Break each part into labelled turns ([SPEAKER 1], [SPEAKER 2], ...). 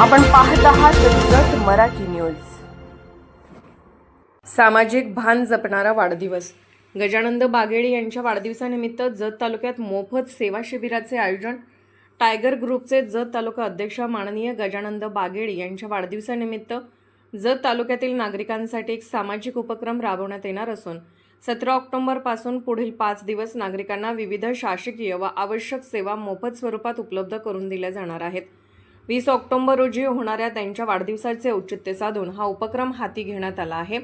[SPEAKER 1] आपण पाहत आहात जत मराठी न्यूज. सामाजिक भान जपणारा वाढदिवस. गजानंद बागेळे यांच्या वाढदिवसानिमित्त जत तालुक्यात मोफत सेवा शिबिराचे आयोजन. टायगर ग्रुपचे जत तालुका अध्यक्ष माननीय गजानंद बागेळे यांच्या वाढदिवसानिमित्त जत तालुक्यातील नागरिकांसाठी एक सामाजिक उपक्रम राबवण्यात येणार असून सतरा ऑक्टोबरपासून पुढील पाच दिवस नागरिकांना विविध शासकीय व आवश्यक सेवा मोफत स्वरूपात उपलब्ध करून दिल्या जाणार आहेत. वीस ऑक्टोंबर रोजी होणाऱ्या त्यांच्या वाढदिवसाचे औचित्य साधून हा उपक्रम हाती घेण्यात आला आहे.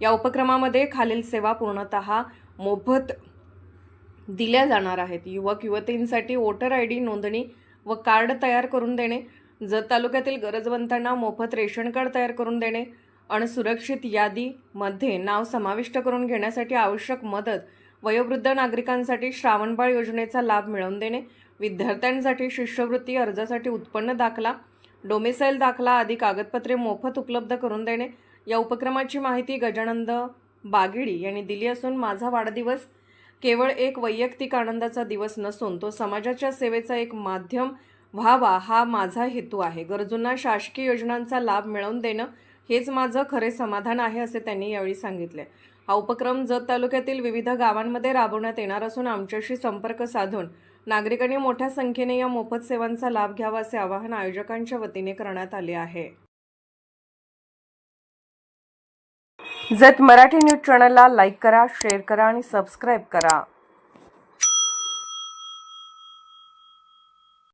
[SPEAKER 1] या उपक्रमामध्ये खालील सेवा पूर्णतः मोफत दिल्या जाणार आहेत. युवक युवतींसाठी वोटर आय डी नोंदणी व कार्ड तयार करून देणे जत तालुक्यातील गरजवंतांना मोफत रेशन कार्ड तयार करून देणे आणि सुरक्षित यादीमध्ये नाव समाविष्ट करून घेण्यासाठी आवश्यक मदत वयोवृद्ध नागरिकांसाठी श्रावणबाळ योजनेचा लाभ मिळवून देणे विद्यार्थ्यांसाठी शिष्यवृत्ती अर्जासाठी उत्पन्न दाखला डोमिसाईल दाखला आदी कागदपत्रे मोफत उपलब्ध करून देणे. या उपक्रमाची माहिती गजानंद बागिडी यांनी दिली असून माझा वाढदिवस केवळ एक वैयक्तिक आनंदाचा दिवस नसून तो समाजाच्या सेवेचा एक माध्यम व्हावा हा माझा हेतू आहे. गरजूंना शासकीय योजनांचा लाभ मिळवून देणं हेच माझं खरे समाधान आहे असे त्यांनी यावेळी सांगितले. हा उपक्रम जत तालुक्यातील विविध गावांमध्ये राबवण्यात येणार असून आमच्याशी संपर्क साधून नागरिकांनी मोठ्या संख्येने या मोफत सेवांचा लाभ घ्यावा असे आवाहन आयोजकांच्या वतीने करण्यात आले आहे. जत मराठी न्यूज चॅनलला लाईक करा शेअर करा आणि सबस्क्राईब करा.